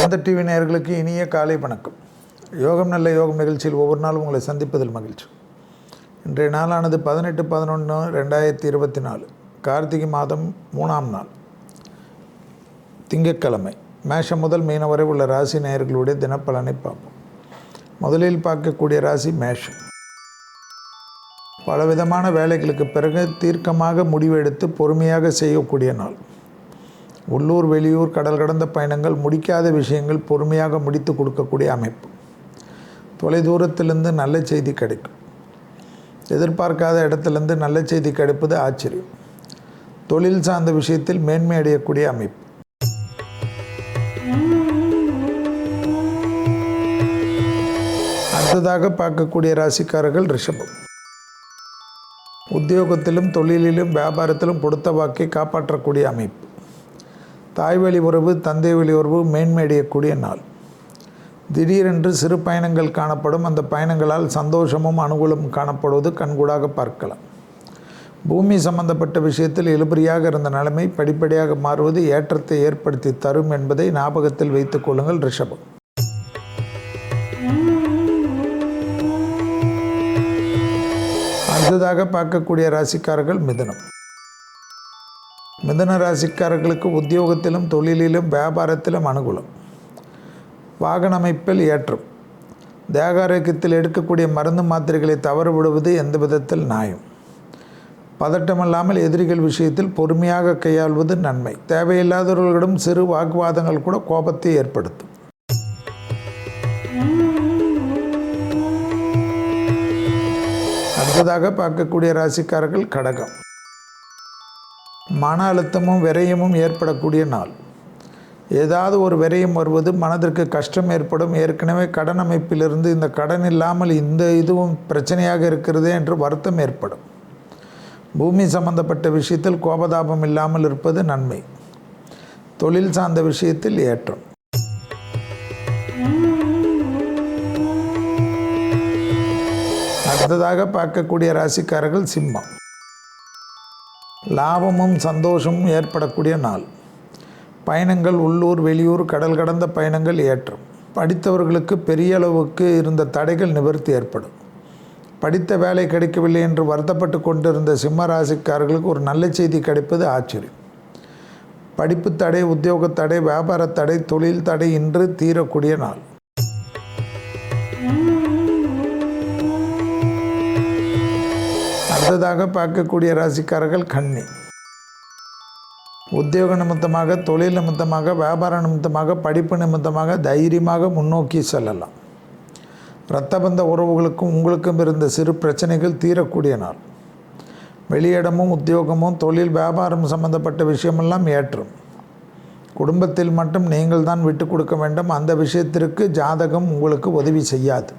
சொந்த டிவி நேயர்களுக்கு இனிய காலை வணக்கம். யோகம் நல்ல யோகம் நிகழ்ச்சியில் ஒவ்வொரு நாளும் உங்களை சந்திப்பதில் மகிழ்ச்சி. இன்றைய நாளானது பதினெட்டு பதினொன்று ரெண்டாயிரத்தி இருபத்தி நாலு கார்த்திகை மாதம் மூணாம் நாள். திங்கட்கிழமை மேஷம் முதல் மீன வரை உள்ள ராசி நேயர்களுடைய தினப்பலனை பார்ப்போம். முதலில் பார்க்கக்கூடிய ராசி மேஷம். பலவிதமான வேலைகளுக்கு பிறகு தீர்க்கமாக முடிவெடுத்து பொறுமையாக செய்யக்கூடிய நாள். உள்ளூர் வெளியூர் கடல் கடந்த பயணங்கள் முடிக்காத விஷயங்கள் பொறுமையாக முடித்து கொடுக்கக்கூடிய அமைப்பு. தொலைதூரத்திலிருந்து நல்ல செய்தி கிடைக்கும். எதிர்பார்க்காத இடத்துலேருந்து நல்ல செய்தி கிடைப்பது ஆச்சரியம். தொழில் சார்ந்த விஷயத்தில் மேன்மை அடையக்கூடிய அமைப்பு. அடுத்ததாக பார்க்கக்கூடிய ராசிக்காரர்கள் ரிஷபம். உத்தியோகத்திலும் தொழிலிலும் வியாபாரத்திலும் கொடுத்த வாக்கை காப்பாற்றக்கூடிய அமைப்பு. தாய் வழி உறவு தந்தை வழி உறவு மேன்மையடையக்கூடிய நாள். திடீரென்று சிறு பயணங்கள் காணப்படும். அந்த பயணங்களால் சந்தோஷமும் அனுகூலமும் காணப்படுவது கண்கூடாக பார்க்கலாம். பூமி சம்பந்தப்பட்ட விஷயத்தில் இழுபறியாக இருந்த நிலைமை படிப்படியாக மாறுவது ஏற்றத்தை ஏற்படுத்தி தரும் என்பதை ஞாபகத்தில் வைத்துக் கொள்ளுங்கள் ரிஷபம். அடுத்ததாக பார்க்கக்கூடிய ராசிக்காரர்கள் மிதனம். மிதன ராசிக்காரர்களுக்கு உத்தியோகத்திலும் தொழிலிலும் வியாபாரத்திலும் அனுகூலம். வாகன அமைப்பில் ஏற்றம். தேகாரோக்கியத்தில் எடுக்கக்கூடிய மருந்து மாத்திரைகளை தவறு விடுவது எந்த விதத்தில் நியாயம்? பதட்டமில்லாமல் எதிரிகள் விஷயத்தில் பொறுமையாக கையாள்வது நன்மை. தேவையில்லாதவர்களிடம் சிறு வாக்குவாதங்கள் கூட கோபத்தை ஏற்படுத்தும். அடுத்ததாக பார்க்கக்கூடிய ராசிக்காரர்கள் கடகம். மன அழுத்தமும் விரயமும் ஏற்படக்கூடிய நாள். ஏதாவது ஒரு விரயம் வருவது மனதிற்கு கஷ்டம் ஏற்படும். ஏற்கனவே கடன் அமைப்பிலிருந்து இந்த கடன் இல்லாமல் இந்த இதுவும் பிரச்சனையாக இருக்கிறதே என்று வருத்தம் ஏற்படும். பூமி சம்பந்தப்பட்ட விஷயத்தில் கோபதாபம் இல்லாமல் இருப்பது நன்மை. தொழில் சார்ந்த விஷயத்தில் ஏற்றம். அடுத்ததாக பார்க்கக்கூடிய ராசிக்காரர்கள் சிம்மம். லாபமும் சந்தோஷமும் ஏற்படக்கூடிய நாள். பயணங்கள் உள்ளூர் வெளியூர் கடல் கடந்த பயணங்கள் ஏற்றம். படித்தவர்களுக்கு பெரிய அளவுக்கு இருந்த தடைகள் நிவர்த்தி ஏற்படும். படித்த வேலை கிடைக்கவில்லை என்று வருத்தப்பட்டு கொண்டிருந்த சிம்ம ராசிக்காரர்களுக்கு ஒரு நல்ல செய்தி கிடைப்பது ஆச்சரியம். படிப்பு தடை உத்தியோக தடை வியாபார தடை தொழில் தடை இன்று தீரக்கூடிய நாள். அடுத்ததாக பார்க்கக்கூடிய ராசிக்காரர்கள் கன்னி. உத்தியோக நிமித்தமாக தொழில் நிமித்தமாக வியாபார நிமித்தமாக படிப்பு நிமித்தமாக தைரியமாக முன்னோக்கி செல்லலாம். இரத்தபந்த உறவுகளுக்கும் உங்களுக்கும் இருந்த சிறு பிரச்சனைகள் தீரக்கூடிய நாள். வெளியிடமும் உத்தியோகமும் தொழில் வியாபாரம் சம்பந்தப்பட்ட விஷயமெல்லாம் ஏற்றும். குடும்பத்தில் மட்டும் நீங்கள் தான் விட்டு கொடுக்க வேண்டும். அந்த விஷயத்திற்கு ஜாதகம் உங்களுக்கு உதவி செய்யாது.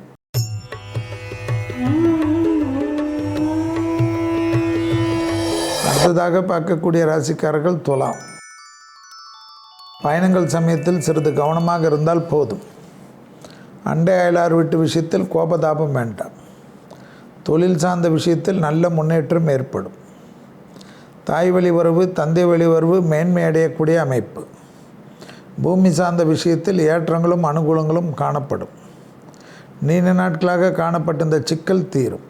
அடுத்ததாக பார்க்கக்கூடிய ராசிக்காரர்கள் துலாம். பயணங்கள் சமயத்தில் சிறிது கவனமாக இருந்தால் போதும். அண்டை அயலார் வீட்டு விஷயத்தில் கோபதாபம் வேண்டாம். தொழில் சார்ந்த விஷயத்தில் நல்ல முன்னேற்றம் ஏற்படும். தாய் வழி உறவு தந்தை வழி உறவு மேன்மை அடையக்கூடிய அமைப்பு. பூமி சார்ந்த விஷயத்தில் ஏற்றங்களும் அனுகூலங்களும் காணப்படும். நீண்ட நாட்களாக காணப்பட்ட இந்த சிக்கல் தீரும்.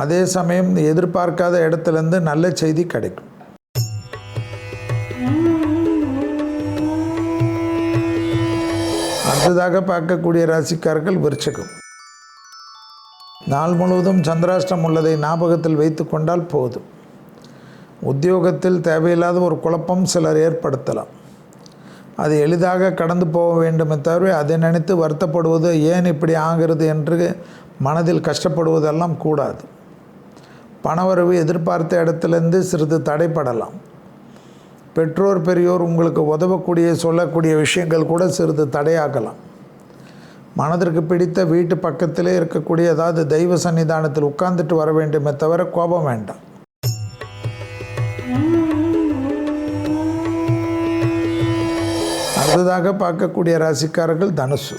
அதே சமயம் எதிர்பார்க்காத இடத்துலேருந்து நல்ல செய்தி கிடைக்கும். அடுத்ததாக பார்க்கக்கூடிய ராசிக்காரர்கள் விருச்சகம். நாள் முழுவதும் சந்திராஷ்டம் உள்ளதை ஞாபகத்தில் வைத்து கொண்டால் போதும். உத்தியோகத்தில் தேவையில்லாத ஒரு குழப்பம் சிலர் ஏற்படுத்தலாம். அது எளிதாக கடந்து போக வேண்டுமே தவிர அதை நினைத்து வருத்தப்படுவது ஏன் இப்படி ஆகிறது என்று மனதில் கஷ்டப்படுவதெல்லாம் கூடாது. பணவரவு எதிர்பார்த்த இடத்துலேருந்து சிறிது தடைப்படலாம். பெற்றோர் பெரியோர் உங்களுக்கு உதவக்கூடிய சொல்லக்கூடிய விஷயங்கள் கூட சிறிது தடையாகலாம். மனதிற்கு பிடித்த வீட்டு பக்கத்திலே இருக்கக்கூடிய ஏதாவது தெய்வ சன்னிதானத்தில் உட்கார்ந்துட்டு வர வேண்டுமே தவிர கோபம் வேண்டாம். அடுத்ததாக பார்க்கக்கூடிய ராசிக்காரர்கள் தனுசு.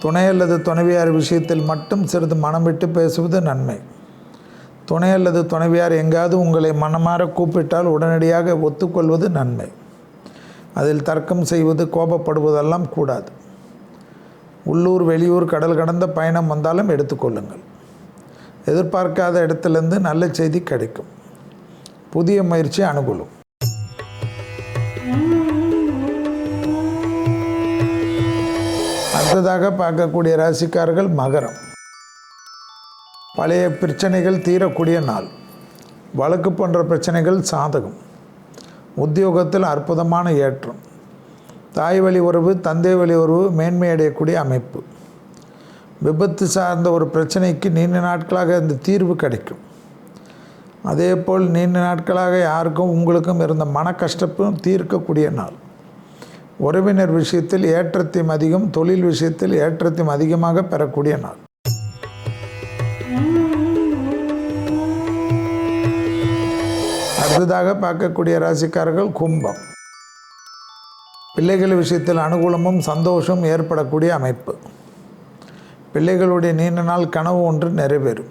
துணை அல்லது துணைவியார் விஷயத்தில் மட்டும் சிறிது மனம் விட்டு பேசுவது நன்மை. துணை அல்லது துணைவியார் எங்காவது உங்களை மனமாற கூப்பிட்டால் உடனடியாக ஒத்துக்கொள்வது நன்மை. அதில் தர்க்கம் செய்வது கோபப்படுவதெல்லாம் கூடாது. உள்ளூர் வெளியூர் கடல் கடந்த பயணம் வந்தாலும் எடுத்துக்கொள்ளுங்கள் எதிர்பார்க்காத இடத்துலேருந்து நல்ல செய்தி கிடைக்கும். புதிய முயற்சி அனுகூலம். அடுத்ததாக பார்க்கக்கூடிய ராசிக்காரர்கள் மகரம். பழைய பிரச்சனைகள் தீரக்கூடிய நாள். வழக்கு போன்ற பிரச்சனைகள் சாதகம். உத்தியோகத்தில் அற்புதமான ஏற்றம். தாய் வழி உறவு தந்தை வழி உறவு மேன்மையடையக்கூடிய அமைப்பு. விபத்து சார்ந்த ஒரு பிரச்சனைக்கு நீண்ட நாட்களாக இந்த தீர்வு கிடைக்கும். அதேபோல் நீண்ட நாட்களாக யாருக்கும் உங்களுக்கும் இருந்த மன கஷ்டப்பும் தீர்க்கக்கூடிய நாள். உறவினர் விஷயத்தில் ஏற்றத்தையும் அதிகம் தொழில் விஷயத்தில் ஏற்றத்தையும் அதிகமாக பெறக்கூடிய நாள். அடுத்ததாக பார்க்கக்கூடிய ராசிக்காரர்கள் கும்பம். பிள்ளைகள் விஷயத்தில் அனுகூலமும் சந்தோஷமும் ஏற்படக்கூடிய அமைப்பு. பிள்ளைகளுடைய நீண்ட நாள் கனவு ஒன்று நிறைவேறும்.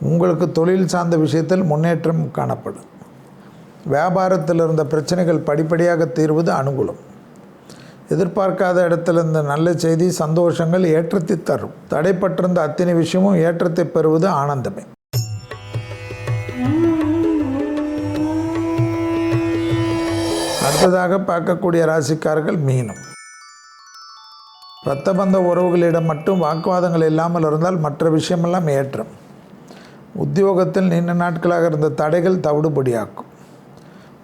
உங்களுக்கு தொழில் சார்ந்த விஷயத்தில் முன்னேற்றம் காணப்படும். வியாபாரத்தில் இருந்த பிரச்சனைகள் படிப்படியாக தீர்வது அனுகூலம். எதிர்பார்க்காத இடத்திலிருந்து இருந்த நல்ல செய்தி சந்தோஷங்கள் ஏற்றத்தை தரும். தடைப்பட்டிருந்த அத்தனை விஷயமும் ஏற்றத்தை பெறுவது ஆனந்தமே. அடுத்ததாக பார்க்கக்கூடிய ராசிக்காரர்கள் மீனம். இரத்தபந்த உறவுகளிடம் மட்டும் வாக்குவாதங்கள் இல்லாமல் இருந்தால் மற்ற விஷயமெல்லாம் ஏற்றம். உத்தியோகத்தில் நீண்ட நாட்களாக இருந்த தடைகள் தவிடுபடியாக்கும்.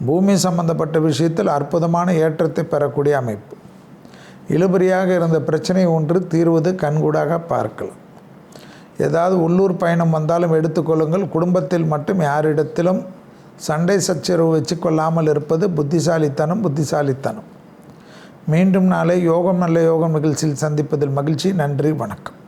பூமி சம்பந்தப்பட்ட விஷயத்தில் அற்புதமான ஏற்றத்தை பெறக்கூடிய அமைப்பு. இழுபறியாக இருந்த பிரச்சனை ஒன்று தீர்வது கண்கூடாக பார்க்கலாம். ஏதாவது உள்ளூர் பயணம் வந்தாலும் எடுத்துக்கொள்ளுங்கள் குடும்பத்தில் மட்டும் யாரிடத்திலும் சண்டை சச்சரவு வச்சுக்கொள்ளாமல் இருப்பது புத்திசாலித்தனம் புத்திசாலித்தனம். மீண்டும் நாளை யோகம் நல்ல யோகம் நிகழ்ச்சியில் சந்திப்பதில் மகிழ்ச்சி. நன்றி வணக்கம்.